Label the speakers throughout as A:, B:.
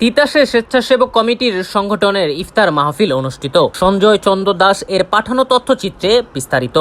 A: তিতাসে স্বেচ্ছাসেবক কমিটির সংগঠনের ইফতার মাহফিল অনুষ্ঠিত। সঞ্জয় চন্দ্র দাস এর পাঠানো তথ্যচিত্রে বিস্তারিত।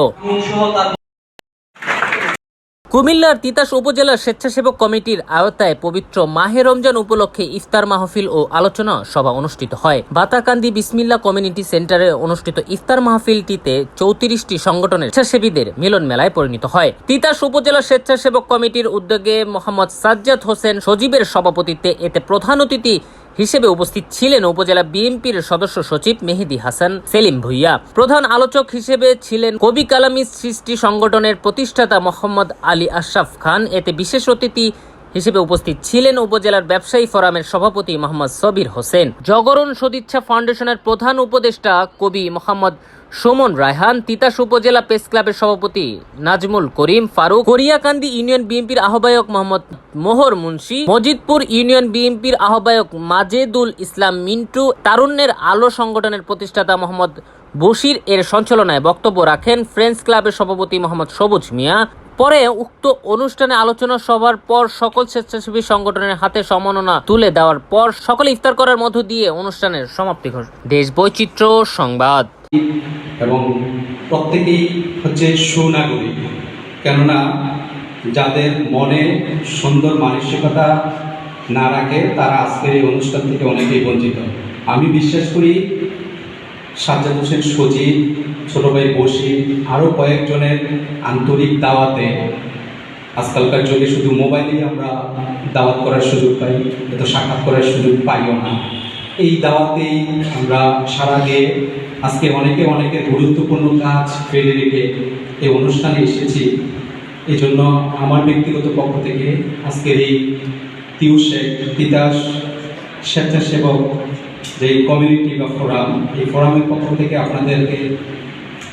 A: কুমিল্লার তিতাস উপজেলা স্বেচ্ছাসেবক কমিটির আওতায় পবিত্র মাহে রমজান উপলক্ষে ইফতার মাহফিল ও আলোচনা সভা অনুষ্ঠিত হয়। বাতাকান্দি বিসমিল্লা কমিউনিটি সেন্টারে অনুষ্ঠিত ইফতার মাহফিলটিতে চৌত্রিশটি সংগঠনের স্বেচ্ছাসেবীদের মিলন মেলায় পরিণত হয়। তিতাস উপজেলা স্বেচ্ছাসেবক কমিটির উদ্যোগে মোহাম্মদ সাজ্জাদ হোসেন সজীবের সভাপতিত্বে এতে প্রধান অতিথি হিসেবে উপস্থিত ছিলেন উপজেলা বিএনপির সদস্য সচিব মেহেদি হাসান সেলিম ভুইয়া। প্রধান আলোচক হিসেবে ছিলেন কবি কালামি সৃষ্টি সংগঠনের প্রতিষ্ঠাতা মোহাম্মদ আলী আশরাফ খান। এতে বিশেষ অতিথি হিসেবে উপস্থিত ছিলেন উপজেলার ব্যবসায়ী ফোরামের সভাপতি মোহাম্মদ সবির হোসেন। জগরণ সদিচ্ছা ফাউন্ডেশনের প্রধান উপদেষ্টা কবি মোহাম্মদ সুমন রায়হান, তিতাস উপজেলা প্রেস ক্লাবের সভাপতি নাজমুল করিম ফারুক করিয়াকান্দি ইউনিয়ন বিএনপির আহ্বায়ক মোহাম্মদ মোহর মুন্সি, মজিদপুর ইউনিয়ন বিএনপির আহ্বায়ক মাজেদুল ইসলাম মিন্টু, তারুণ্যের আলো সংগঠনের প্রতিষ্ঠাতা মোহাম্মদ বশির এর সঞ্চালনায় বক্তব্য রাখেন ফ্রেন্ডস ক্লাবের সভাপতি মোহাম্মদ সবুজ মিয়া পরে উক্ত অনুষ্ঠানে আলোচনা সভার পর সকল স্বেচ্ছাসেবী সংগঠনের হাতে সম্মাননা তুলে দেওয়ার পর সকলে ইফতার করার মধ্য দিয়ে অনুষ্ঠানের সমাপ্তি ঘোষণা দেশ বৈচিত্র্য সংবাদ।
B: এবং প্রত্যেকেই হচ্ছে সুনাগরিক। কেননা যাদের মনে সুন্দর মানসিকতা না রাখে, তারা আজকের এই অনুষ্ঠান থেকে অনেকেই বঞ্চিত। আমি বিশ্বাস করি সাজ্জাদ হোসেন সজীব ছোট ভাই বসি আরও কয়েকজনের আন্তরিক দাওয়াতে আজকালকার যুগে শুধু মোবাইলেই আমরা দাওয়াত করার সুযোগ পাই, এত সাক্ষাৎ করার সুযোগ পাইও না। এই দাওয়াতেই আমরা সারা দিয়ে আজকে অনেকে অনেকের গুরুত্বপূর্ণ কাজ ফেলে রেখে এই অনুষ্ঠানে এসেছি। এই জন্য আমার ব্যক্তিগত পক্ষ থেকে আজকের এই তিউসে তিতাস স্বেচ্ছাসেবক যে কমিউনিটি বা ফোরাম এই ফোরামের পক্ষ থেকে আপনাদেরকে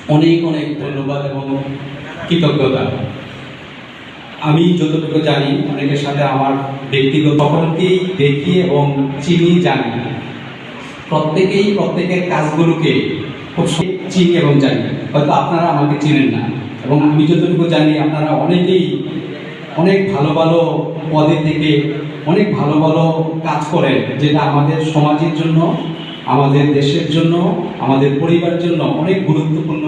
B: অনেক অনেক ধন্যবাদ এবং কৃতজ্ঞতা। আমি যতটুকু জানি, অনেকের সাথে আমার ব্যক্তিগত সকলকেই দেখি এবং চিনি, জানি। প্রত্যেকেই প্রত্যেকের কাজগুলোকে খুব চিনি এবং জানি। হয়তো আপনারা আমাকে চিনেন না এবং আমি যতটুকু জানি, আপনারা অনেকেই অনেক ভালো ভালো পদে থেকে অনেক ভালো ভালো কাজ করেন, যেটা আমাদের সমাজের জন্য, আমাদের দেশের জন্য, আমাদের পরিবারের জন্য অনেক গুরুত্বপূর্ণ